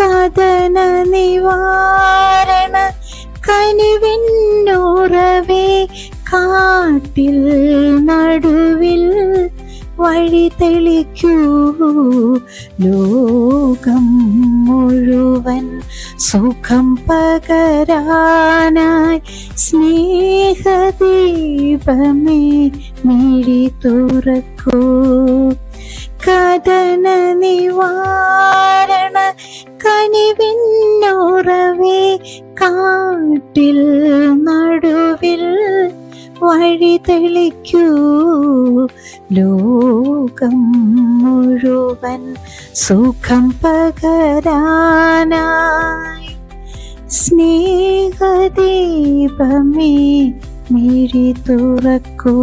കഥന നിവാരണ കനിവിന്നുറവേ കാട്ടിൽ നടുവിൽ വഴി തെളിക്കൂ. ലോകം മുഴുവൻ സുഖം പകരാനായി സ്നേഹദീപമേ മിഴി തുറക്കൂ. കഥന നിവാരണ കാട്ടിൽ നടുവിൽ വഴി തെളിക്കൂ. ലോകം മുഴുവൻ സുഖം പകരാനായി. സ്നേഹദീപമേ മിഴി തുറക്കൂ